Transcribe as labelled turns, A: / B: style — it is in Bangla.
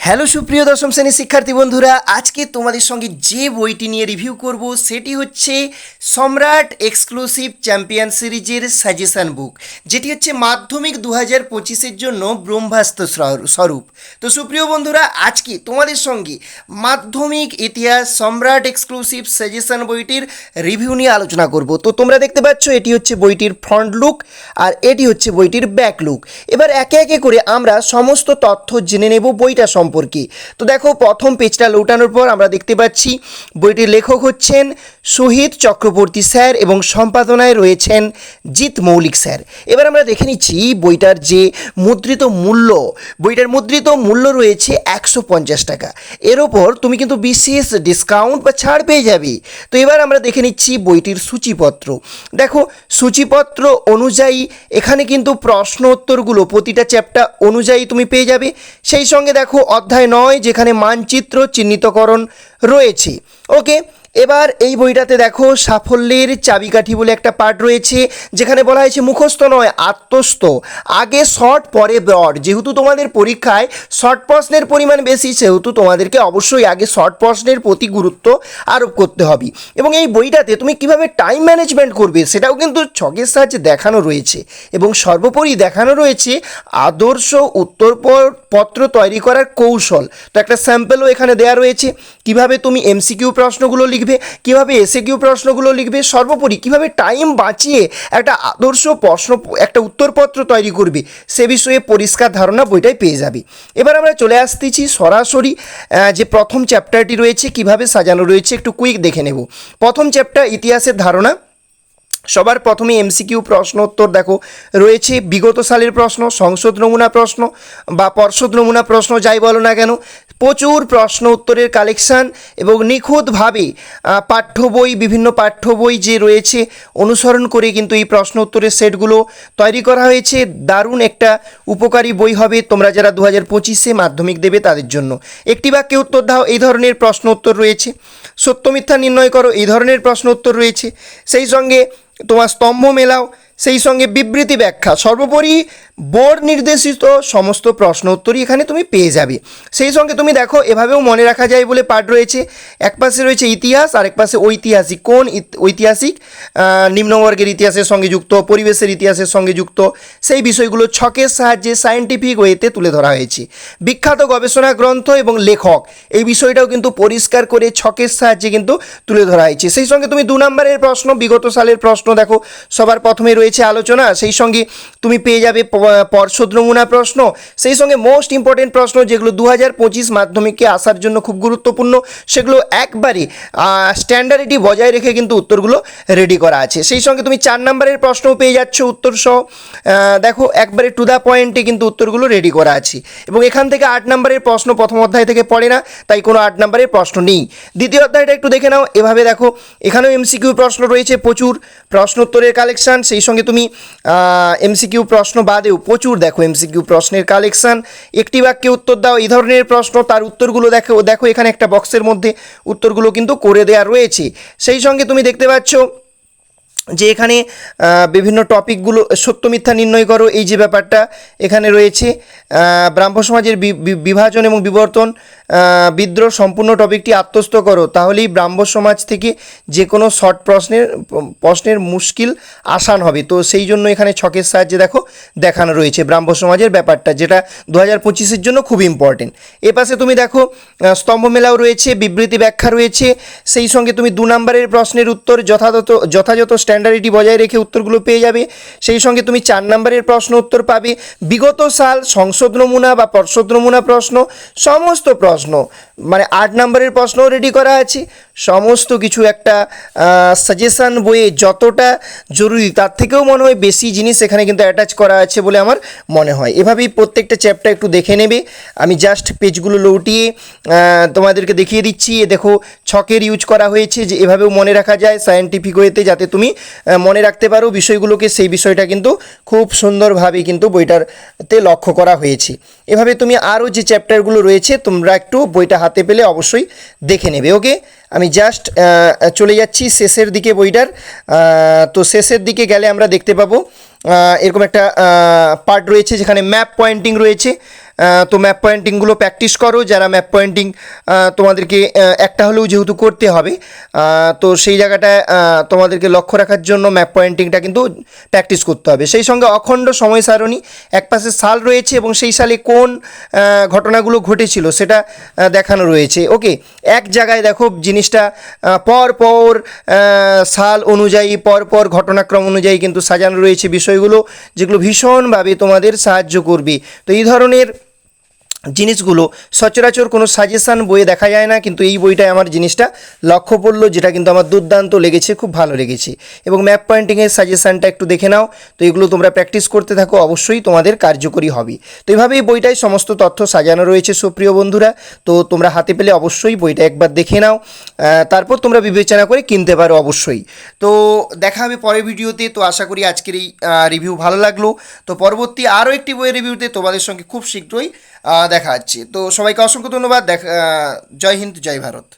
A: হ্যালো সুপ্রিয় দশম শ্রেণির শিক্ষার্থী বন্ধুরা, আজকে তোমাদের সঙ্গে যে বইটি নিয়ে রিভিউ করব, সেটি হচ্ছে সম্রাট এক্সক্লুসিভ চ্যাম্পিয়ন সিরিজের সাজেশান বুক যেটি হচ্ছে মাধ্যমিক দু হাজার পঁচিশের জন্য ব্রহ্মাস্ত্র স্বরূপ তো সুপ্রিয় বন্ধুরা, আজকে তোমাদের সঙ্গে মাধ্যমিক ইতিহাস সম্রাট এক্সক্লুসিভ সাজেশান বইটির রিভিউ নিয়ে আলোচনা করব। তো তোমরা দেখতে পাচ্ছ, এটি হচ্ছে বইটির ফ্রন্ট লুক আর এটি হচ্ছে বইটির ব্যাক লুক এবার একে একে করে আমরা সমস্ত তথ্য জেনে নেব বইটা সম্পর্কে। তো দেখো, প্রথম পেজটা লৌটানোর পর আমরা দেখতে পাচ্ছি, বইটির লেখক হচ্ছেন শহীদ চক্রবর্তী স্যার এবং সম্পাদনায় রয়েছেন জিৎ মৌলিক স্যার। এবার আমরা দেখে নিচ্ছি বইটার যে মুদ্রিত মূল্য, বইটার মুদ্রিত মূল্য রয়েছে একশো পঞ্চাশ টাকা। এর ওপর তুমি কিন্তু বিশেষ ডিসকাউন্ট বা ছাড় পেয়ে যাবে। তো এবার আমরা দেখে নিচ্ছি বইটির সূচিপত্র। দেখো, সূচিপত্র অনুযায়ী এখানে কিন্তু প্রশ্ন উত্তরগুলো প্রতিটা চ্যাপ্টার অনুযায়ী তুমি পেয়ে যাবে। সেই সঙ্গে দেখো অধ্যায় নয় যেখানে মানচিত্র চিহ্নিতকরণ রয়েছে। ওকে এবার এই বইটাতে দেখো সাফল্যের চাবিকাঠি বলে একটা পার্ট রয়েছে, যেখানে বলা হয়েছে, মুখস্থ নয়, আত্মস্থ। আগে শর্ট, পরে ব্রড। যেহেতু তোমাদের পরীক্ষায় শর্ট প্রশ্নের পরিমাণ বেশি, সেহেতু তোমাদেরকে অবশ্যই আগে শর্ট প্রশ্নের প্রতি গুরুত্ব আরোপ করতে হবে। এবং এই বইটাতে তুমি কীভাবে টাইম ম্যানেজমেন্ট করবে, সেটাও কিন্তু ছকের সাহায্যে দেখানো রয়েছে। এবং সর্বোপরি দেখানো রয়েছে আদর্শ উত্তর পত্র তৈরি করার কৌশল। তো একটা স্যাম্পেলও এখানে দেওয়া রয়েছে। কীভাবে তুমি এমসিকিউ প্রশ্নগুলো লিখবে, কীভাবে এসে কিউ প্রশ্নগুলো লিখবে, সর্বোপরি কীভাবে টাইম বাঁচিয়ে একটা আদর্শ প্রশ্ন, একটা উত্তরপত্র তৈরি করবে, সে বিষয়ে পরিষ্কার ধারণা বইটাই পেয়ে যাবে। এবার আমরা চলে আসতেছি সরাসরি যে প্রথম চ্যাপ্টারটি রয়েছে, কীভাবে সাজানো রয়েছে, একটু কুইক দেখে নেব। প্রথম চ্যাপ্টার ইতিহাসের ধারণা। সবার প্রথমে এমসিকিউ প্রশ্ন উত্তর দেখো। রয়েছে বিগত সালের প্রশ্ন, সংসদ নমুনা প্রশ্ন বা পর্ষদ নমুনা প্রশ্ন, যাই বলো না কেন। প্রচুর প্রশ্ন উত্তরের কালেকশান এবং নিখুঁতভাবে পাঠ্য বই, বিভিন্ন পাঠ্য বই যে রয়েছে, অনুসরণ করে কিন্তু এই প্রশ্ন উত্তরের সেটগুলো তৈরি করা হয়েছে। দারুণ একটা উপকারী বই হবে তোমরা যারা দু হাজার পঁচিশে মাধ্যমিক দেবে তাদের জন্য। একটি বাক্যে উত্তর দাও, এই ধরনের প্রশ্ন উত্তর রয়েছে। সত্য মিথ্যা নির্ণয় করো, এই ধরনের প্রশ্ন উত্তর রয়েছে। সেই সঙ্গে তোমার স্তম্ভ মেলাও সেই সঙ্গে বিবৃতি ব্যাখ্যা। সর্বোপরি বোর্ড নির্দেশিত সমস্ত প্রশ্ন উত্তরই এখানে তুমি পেয়ে যাবে। সেই সঙ্গে তুমি দেখো, এভাবেও মনে রাখা যায় বলে পাঠ রয়েছে। এক পাশে রয়েছে ইতিহাস আর এক পাশে ঐতিহাসিক কোন ঐতিহাসিক নিম্নবর্গের ইতিহাসের সঙ্গে যুক্ত, পরিবেশের ইতিহাসের সঙ্গে যুক্ত। সেই বিষয়গুলো ছকের সাহায্যে সায়েন্টিফিক ওয়েতে তুলে ধরা হয়েছে। বিখ্যাত গবেষণা গ্রন্থ এবং লেখক, এই বিষয়টাও কিন্তু পরিষ্কার করে ছকের সাহায্যে কিন্তু তুলে ধরা হয়েছে। সেই সঙ্গে তুমি দু নম্বরের প্রশ্ন, বিগত সালের প্রশ্ন দেখো, সবার প্রথমে রয়েছে আলোচনা। সেই সঙ্গে তুমি পেয়ে যাবে পর্ষদ নমুনা প্রশ্ন। সেই সঙ্গে মোস্ট ইম্পর্টেন্ট প্রশ্ন, যেগুলো দু হাজার পঁচিশ মাধ্যমিকে আসার জন্য খুব গুরুত্বপূর্ণ, সেগুলো একবারে স্ট্যান্ডার্ডিটি বজায় রেখে কিন্তু উত্তরগুলো রেডি করা আছে। সেই সঙ্গে তুমি চার নম্বরের প্রশ্নও পেয়ে যাচ্ছ উত্তর সহ দেখো, একবারে টু দ্য পয়েন্টে কিন্তু উত্তরগুলো রেডি করা আছে। এবং এখান থেকে আট নম্বরের প্রশ্ন প্রথম অধ্যায় থেকে পড়ে না, তাই কোনো আট নম্বরের প্রশ্ন নেই। দ্বিতীয় অধ্যায়টা একটু দেখে নাও। এভাবে দেখো, এখানেও এমসিকিউ প্রশ্ন রয়েছে প্রচুর। প্রশ্ন উত্তরের কালেকশান সেই সঙ্গে তুমি এমসিকিউ প্রশ্ন বাদেও প্রচুর দেখো এমসিকিউ প্রশ্নের কালেকশান একটি বাক্যে উত্তর দাও, এই ধরনের প্রশ্ন, তার উত্তরগুলো দেখো দেখো এখানে একটা বক্সের মধ্যে উত্তরগুলো কিন্তু করে দেওয়া রয়েছে। সেই সঙ্গে তুমি দেখতে পাচ্ছ যে এখানে বিভিন্ন টপিকগুলো, সত্য, মিথ্যা নির্ণয় করো, এই যে ব্যাপারটা এখানে রয়েছে। ব্রাহ্ম সমাজের বিভাজন এবং বিবর্তন বিদ্রোহ সম্পূর্ণ টপিকটি আত্মস্থ করো। তাহলেই ব্রাহ্ম সমাজ থেকে যে কোনো শর্ট প্রশ্নের প্রশ্নের মুশকিল আসান হবে। তো সেই জন্য এখানে ছকের সাহায্যে দেখো, দেখানো রয়েছে ব্রাহ্ম সমাজের ব্যাপারটা, যেটা দু হাজার পঁচিশের জন্য খুব ইম্পর্টেন্ট এ পাশে তুমি দেখো স্তম্ভ মেলাও রয়েছে, বিবৃতি ব্যাখ্যা রয়েছে। সেই সঙ্গে তুমি দু নম্বরের প্রশ্নের উত্তর যথাযথ যথাযথ স্ট্যান্ডার্ডিটি বজায় রেখে উত্তরগুলো পেয়ে যাবে। সেই সঙ্গে তুমি চার নম্বরের প্রশ্ন উত্তর পাবে। বিগত সাল সংসদ নমুনা বা পর্ষদ নমুনা প্রশ্ন, সমস্ত প্রশ্ন মানে আট নম্বরের প্রশ্নও রেডি করা আছে। সমস্ত কিছু একটা সাজেশান বইয়ে যতটা জরুরি, তার থেকেও মনে হয় বেশি জিনিস এখানে কিন্তু অ্যাটাচ করা আছে বলে আমার মনে হয়। এভাবেই প্রত্যেকটা চ্যাপ্টার একটু দেখে নেবে। আমি জাস্ট পেজগুলো লৌটিয়ে তোমাদেরকে দেখিয়ে দিচ্ছি। এ দেখো, ছকের ইউজ করা হয়েছে যে এভাবেও মনে রাখা যায় সায়েন্টিফিক ওয়েতে যাতে তুমি মনে রাখতে পারো বিষয়গুলোকে। সেই বিষয়টা কিন্তু খুব সুন্দরভাবে কিন্তু বইটারতে লক্ষ্য করা হয়েছে। এভাবে তুমি আরও যে চ্যাপ্টারগুলো রয়েছে, তোমরা একটু বইটা হাতে পেলে অবশ্যই দেখে নেবে ওকে আমি জাস্ট চলে যাচ্ছি শেষের দিকে বইটার। তো শেষের দিকে গেলে আমরা দেখতে পাবো এরকম একটা পার্ট রয়েছে যেখানে ম্যাপ পয়েন্টিং রয়েছে। তো ম্যাপ পয়েন্টিংগুলো প্র্যাকটিস করো। যারা ম্যাপ পয়েন্টিং তোমাদেরকে একটা হলেও যেহেতু করতে হবে তো সেই জায়গাটায় তোমাদেরকে লক্ষ্য রাখার জন্য ম্যাপ পয়েন্টিংটা কিন্তু প্র্যাকটিস করতে হবে। সেই সঙ্গে অখণ্ড সময় সারণী এক পাশে সাল রয়েছে এবং সেই সালে কোন ঘটনাগুলো ঘটেছিল সেটা দেখানো রয়েছে। ওকে, এক জায়গায় দেখো জিনিসটা পর পর সাল অনুযায়ী, পর পর ঘটনাক্রম অনুযায়ী কিন্তু সাজানো রয়েছে বিষয়গুলো, যেগুলো ভীষণভাবে তোমাদের সাহায্য করবে। তো এই ধরনের জিনিসগুলো সচরাচর কোনো সাজেশান বইয়ে দেখা যায় না, কিন্তু এই বইটায় আমার জিনিসটা লক্ষ্য পড়ল, যেটা কিন্তু আমার দুর্দান্ত লেগেছে, খুব ভালো লেগেছে। এবং ম্যাপ পয়েন্টিংয়ের সাজেশানটা একটু দেখে নাও। তো এগুলো তোমরা প্র্যাকটিস করতে থাকো, অবশ্যই তোমাদের কার্যকরী হবে। তো এইভাবে এই বইটায় সমস্ত তথ্য সাজানো রয়েছে, সুপ্রিয় বন্ধুরা। তো তোমরা হাতে পেলে অবশ্যই বইটা একবার দেখে নাও। তারপর তোমরা বিবেচনা করে কিনতে পারো অবশ্যই। তো দেখা হবে পরের ভিডিওতে। তো আশা করি আজকের এই রিভিউ ভালো লাগল। তো পরবর্তী আরও একটি বইয়ের রিভিউতে তোমাদের সঙ্গে খুব শীঘ্রই দেখা হচ্ছে তো সবাইকে অসংখ্য ধন্যবাদ। দেখা জয় হিন্দ জয় ভারত।